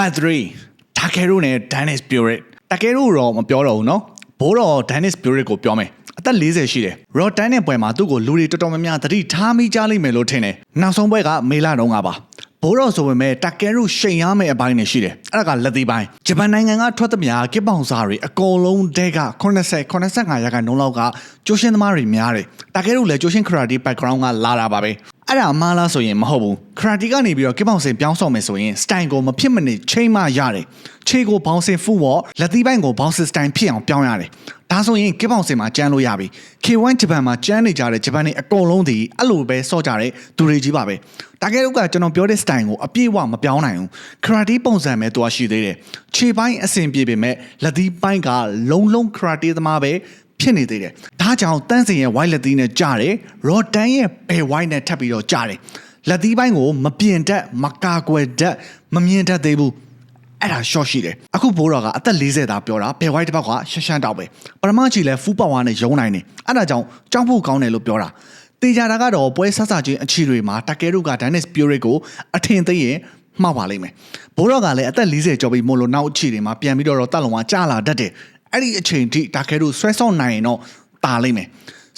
Part 3တာကယ်ရိုနဲ့ Dennis Spirit တာကယ်ရိုတော့မပြောတော့ဘူးเนาะဘိုးတော် Dennis Spirit ကိုပြောမယ်အသက်40ရှိတယ်ရော်တန်တဲ့ပွဲမှာသူ့ကိုလူတွေတော်တော်များများသတိထားမိကြလိမ့်မယ်လို့ထင်တယ်နောက်ဆုံးပွဲကမေလတုန်းကပါဘိုးတော်ဆိုပေမဲ့တာကယ်ရိုရှိန်ရမယ့်အပိုင်းနဲ့ရှိတယ်အဲ့ဒါကလက်သေးပိုင်းဂျပန်နိုင်ငံကထွက်သမျှကစ်ပေါင်စားတွေအကုန်လုံးတဲက80 85ရာခိုင်နှုန်းလောက်ကကျိုးရှင်းသမားတွေများတယ်တာကယ်ရိုလည်းကျိုးရှင်း karate background ကလာတာပါပဲ အဲ့ဒါမှားလားဆိုရင်မဟုတ်ဘူး karate ကနေပြီးတော့ကစ်ပေါင်စင်ပြောင်းဆောင်မယ်ဆိုရင် style ကိုမဖြစ်မနေချိန်မှရတယ်ခြေကိုဘောင်းစင်ဖူဝေါ်လက်သီးပိုင်းကိုဘောင်းစင် style ဖြစ်အောင်ပြောင်းရတယ်ဒါဆိုရင်ကစ်ပေါင်စင်မှာကျန်းလို့ရပြီ K1 ဂျပန်မှာကျန်းနေကြတဲ့ဂျပန်နေအကုန်လုံးဒီအဲ့လိုပဲစော့ကြတဲ့သူတွေကြီးပါပဲတာကဲတို့ကကျွန်တော်ပြောတဲ့ style ကိုအပြည့်အဝမပြောင်းနိုင်ဘူး karate ပုံစံပဲသူကရှိသေးတယ်ခြေပိုင်းအဆင်ပြေပေမဲ့လက်သီးပိုင်းကလုံးလုံး karate သမားပဲဖြစ်နေသေးတယ်။ဒါ ကြောင့်တန်းစင်ရဲ့ white လက်သီးနဲ့ကြားတယ်။ raw tan ရဲ့ bell white နဲ့ထပ်ပြီးတော့ကြားတယ်။လက်သီးပိုင်းကိုမပြင်တတ်မကာကွယ်တတ်မမြင်တတ်သေးဘူး။အဲ့ဒါ short ရှိတယ်။အခုဘိုးတော်ကအသက်40သားပြောတာ bell white တစ်ပတ်ကရှက်ရှမ်းတောက်ပဲ။ပထမချီလဲ full power နဲ့ရုံးနိုင်တယ်။အဲ့ဒါကြောင့်ကြောက်ဖို့ကောင်းတယ်လို့ပြောတာ။တေချာတာကတော့ပွဲဆက်စချင်းအခြေတွေမှာတကယ်တို့က Dennis Spirit ကိုအထင်သေးရင်မှားပါလိမ့်မယ်။ဘိုးတော်ကလည်းအသက်40ကျော်ပြီးမို့လို့နောက်အခြေတွေမှာပြန်ပြီးတော့တက်လုံကကြာလာတတ်တယ်။အဲ့ဒီအချိန်ထိတာကဲတို့ဆွဲဆော့နိုင်ရင်တော့ တာလိမ့်မယ်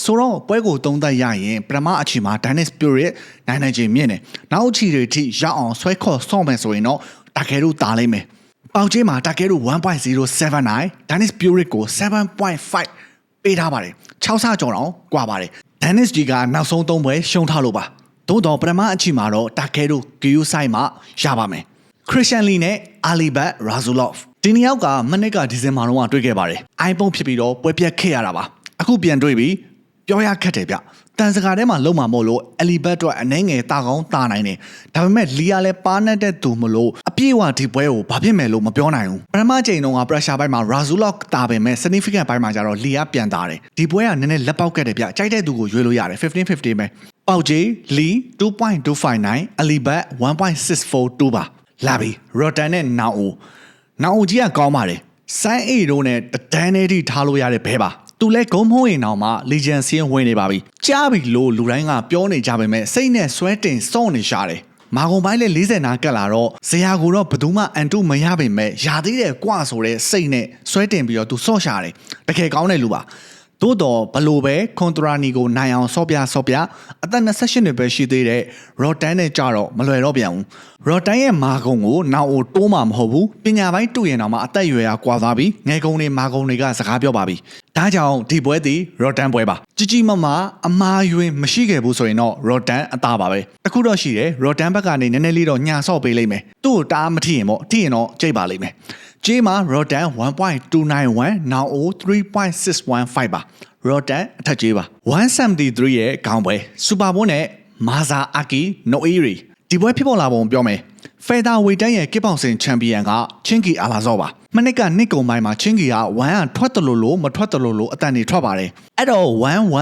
ဆိုတော့ပွဲကိုသုံးသပ်ရရင်ပထမအချိန်မှာ Dynamic Spirit နိုင်နိုင်ချင်းမြင့်တယ်နောက်အချိန်တွေထိရအောင်ဆွဲခေါ်ဆော့မယ်ဆိုရင်တော့တာကဲတို့တာလိမ့်မယ်ပေါင်ချင်းမှာတာကဲတို့1.079 Dynamic Spirit ကို7.5ပေးထားပါတယ်6ဆကျော်တော့ကွာပါတယ် Dennis G ကနောက်ဆုံးသုံးပွဲရှုံးထားလို့ပါသို့တော့ပထမအချိန်မှာတော့တာကဲတို့ GU site မှာရပါမယ် Christian Lee နဲ့ Alibat Razulov ဒီနှစ်ယောက်ကမနစ်ကဒီဇင်ဘာတုန်းကတွေ့ခဲ့ပါတယ်။ iPhone ဖြစ်ပြီးတော့ပွဲပြက်ခဲ့ရတာပါ။ အခုပြန်တွေ့ပြီးပြောရခက်တယ်ဗျ။တန်စကားထဲမှာလုံးမှာမို့လို့ Alibat တော့အနှဲငယ်တာကောင်းတာနိုင်တယ်။ဒါပေမဲ့လီယာလည်းပါနဲ့တဲ့သူမလို့အပြည့်အဝဒီပွဲကိုဘာဖြစ်မယ်လို့မပြောနိုင်ဘူး။ပထမချိန်တုန်းက pressure ဘိုက်မှာ Razulov တာပေမဲ့ significant ဘိုက်မှာကျတော့လီယာပြန်တာတယ်။ဒီပွဲကနည်းနည်းလက်ပေါက်ခဲ့တယ်ဗျ။ကြိုက်တဲ့သူကိုရွေးလို့ရတယ်15-15ပဲ။ပေါက်ကြီးလီ2.259 Alibat 1.642ပါ။လာပြီ Rotten နဲ့ Now နောင်ကြီးကကောင်းပါတယ်ဆိုင်းအိတ်တို့နဲ့တဒန်းနေတိထားလို့ရတဲ့ဘဲပါ သူလဲဂုံမဟုတ်ရင်တော့မှလီဂျန်စီးဝင်နေပါပြီကြားပြီလို့လူတိုင်းကပြောနေကြပေမဲ့စိတ်နဲ့ဆွဲတင်စော့နေရှာတယ်မာကုံပိုင်းလဲ40နာကတ်လာတော့ဇရာကိုတော့ဘယ်သူမှအန်တုမရပေမဲ့ယာသေးတယ်ကွဆိုတဲ့စိတ်နဲ့ဆွဲတင်ပြီးတော့သူစော့ရှာတယ်တကယ်ကောင်းတဲ့လူပါသို့တော့ဘလို့ပဲကွန်ထရာနီကိုနိုင်အောင်ဆော့ပြဆော့ပြအသက်28နှစ်ပဲရှိသေးတဲ့ရော့တန်နဲ့ကြတော့မလွယ်တော့ပြန်ဘူးရော့တန်ရဲ့မာကုံကိုနောက်အိုတိုးမှာမဟုတ်ဘူးပညာပိုင်းတူရင်တော့မှအသက်အရွယ်ကကွာသွားပြီငယ်ကုံတွေမာကုံတွေကစကားပြောပါပြီ ဒါကြောင့်ဒီပွဲသည်ရော့တန်ပွဲပါကြီးကြီးမားမားအမားယွင်းမရှိခဲ့ဘူးဆိုရင်တော့ရော့တန်အသားပါပဲအခုတော့ရှိတယ်ရော့တန်ဘက်ကနေနည်းနည်းလေးတော့ညာဆော့ပေးလိုက်မယ်သူ့ကိုတားမထီရင်ပေါ့ထီရင်တော့ကြိတ်ပါလိမ့်မယ်ဂျေးမှာ Rodan 1.291 now 3.615ပါ Rodan အထက်ကြီးပါ173ရဲ့ခေါင်းပွဲစူပါဘိုးနဲ့မာဇာအာကီနိုအေရီဒီပွဲဖြစ်ပေါ်လာပုံပြောမယ်ဖဲတာဝေတန်းရဲ့ကစ်ပေါင်စင်ချန်ပီယံကချင်းကီအာလာဇောပါ မနစ်ကနှစ်ကုံပိုင်းမှာချင်းကီက1ကထွက်တယ်လို့လို့မထွက်တယ်လို့လို့အတန်နေထွက်ပါတယ်အဲ့တော့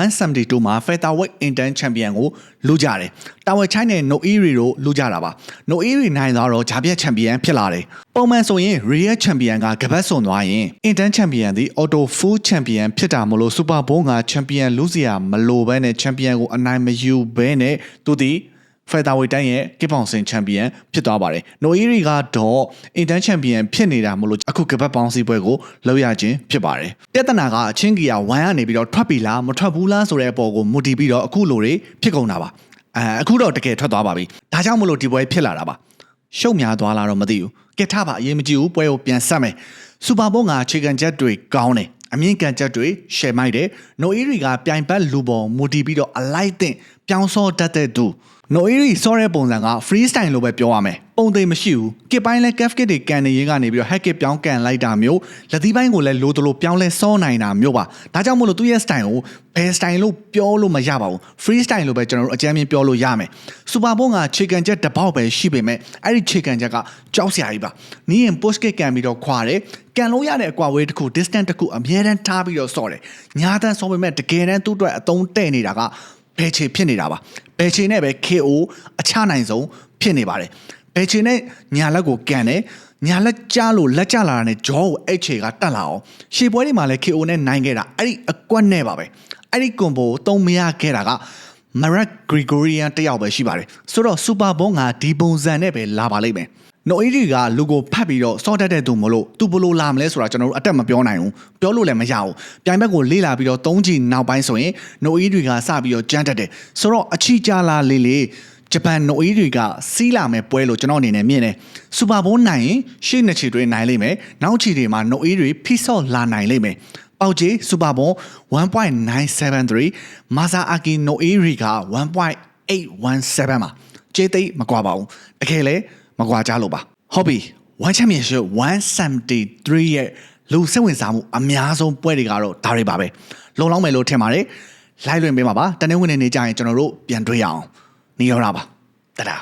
1172မှာ featherweight intern champion ကိုလူကြတယ်တာဝယ်ချိုင်းနဲ့ no eri တို့လူကြတာပါ no eri နိုင်သွားတော့ဂျာပြက် champion ဖြစ်လာတယ်ပုံမှန်ဆိုရင် real champion ကကပတ်စွန်သွားရင် intern champion သည် auto full champion ဖြစ်တာမလို့ super bowl က champion လူစရာမလိုဘဲနဲ့ champion ကိုအနိုင်မယူဘဲနဲ့သူသည် ဖက်တာဝေတိုင်းရဲ့ကစ်ပေါင်စင်ချန်ပီယံဖြစ်သွားပါတယ်။နိုအီရီကတော့အင်တန်ချန်ပီယံဖြစ်နေတာမလို့အခုကပတ်ပေါင်းစီပွဲကိုလောက်ရခြင်းဖြစ်ပါတယ်။ပြဿနာကအချင်းကီယာ1ကနေပြီးတော့ထွက်ပြီလားမထွက်ဘူးလားဆိုတဲ့အပေါ်ကိုမူတည်ပြီးတော့အခုလိုတွေဖြစ်ကုန်တာပါ။အဲအခုတော့တကယ်ထွက်သွားပါပြီ။ဒါကြောင့်မလို့ဒီပွဲဖြစ်လာတာပါ။ရှုံများသွားလားတော့မသိဘူး။ကက်ထပါအရင်မကြည့်ဘူးပွဲကိုပြန်ဆက်မယ်။စူပါဘုံကခြေကန်ချက်တွေကောင်းတယ်။အမြင့်ကန်ချက်တွေရှယ်မိုက်တယ်။နိုအီရီကပြိုင်ပတ်လူပေါ်မူတည်ပြီးတော့အလိုက်တင်ပြောင်းစောတတ်တဲ့သူ။ No Eri ဆော့တဲ့ပုံစံက freestyle လို့ပဲပြောရမယ်။ပုံသိမရှိဘူး။ကစ်ပိုင်းလဲ calf kick တွေကန်နေရေးကနေပြီးတော့ head kick ပြောင်းကန်လိုက်တာမျိုးလက်သီးပိုင်းကိုလည်းလိုတလိုပြောင်းလဲဆော့နိုင်တာမျိုးပါ။ဒါကြောင့်မို့လို့သူ့ရဲ့ style ကိုဘယ် style လို့ပြောလို့မရပါဘူး။ freestyle လို့ပဲကျွန်တော်တို့အကြမ်းမြင်ပြောလို့ရမယ်။ super ဘုံက chicken ချက်တစ်ပေါက်ပဲရှိပေမဲ့အဲ့ဒီ chicken ချက်ကကြောက်စရာကြီးပါ။နီးရင် push kick ကန်ပြီးတော့ခွာတယ်။ကန်လို့ရတဲ့အကွာဝေးတစ်ခု distance တစ်ခုအမြဲတမ်းထားပြီးတော့ဆော့တယ်။ညာတန်းဆော့ပေမဲ့တကယ်တမ်းသူ့အတွက်အသုံးတဲ့နေတာက ဘယ်ချေဖြစ်နေတာပါဘယ်ချေနဲ့ပဲ KO အချနိုင်ဆုံးဖြစ်နေပါတယ်ဘယ်ချေနဲ့ညာလက်ကိုကန်တယ်ညာလက်ကြားလို့လက်ကြလာတာနဲ့ဂျောကိုအဲ့ချေကတက်လာအောင်ရှေ့ပွဲတွေမှာလည်း KO နဲ့နိုင်ခဲ့တာအဲ့ဒီအကွက်နဲ့ပါပဲအဲ့ဒီကွန်ဘိုကိုသုံးမရခဲ့တာကမရက်ဂရီဂိုရီယန်တယောက်ပဲရှိပါတယ်ဆိုတော့စူပါဘုံကဒီပုံစံနဲ့ပဲလာပါလိမ့်မယ် နိုအေးဒီကလူကိုဖတ်ပြီးတော့စောတတ်တဲ့သူမလို့သူဘလို့လာမလဲဆိုတာကျွန်တော်တို့အတက်မပြောနိုင်ဘူးပြောလို့လည်းမရဘူးပြိုင်ဘက်ကိုလေးလာပြီးတော့၃ချီနောက်ပိုင်းဆိုရင်နိုအေးတွေကစပြီးတော့ကြမ်းတက်တယ်ဆိုတော့အချီကြလာလေးလေးဂျပန်နိုအေးတွေကစီးလာမယ်ပွဲလို့ကျွန်တော်အနေနဲ့မြင်တယ်စူပါဘိုးနိုင်ရင်ရှေ့နှစ်ချီတွေနိုင်လိမ့်မယ်နောက်ချီတွေမှာနိုအေးတွေဖိဆော့လာနိုင်လိမ့်မယ်ပေါက်ကြီးစူပါဘွန်1.973မာဇာအာကီနိုအေရီက1.817ပါကျေးသိပ်မကွာပါဘူးတကယ်လဲ မကွာကြလို့ပါဟုတ်ပြီ One Championship 173ရဲ့လူစိတ်ဝင်စားမှုအများဆုံးပွဲတွေကတော့ဒါတွေပါပဲလုံလောက်မယ်လို့ထင်ပါတယ်လိုက်လွင်ပေးပါပါတနေ့ဝင်နေနေကြရင်ကျွန်တော်တို့ပြန်တွေ့ရအောင်နေရောတာပါတဒါ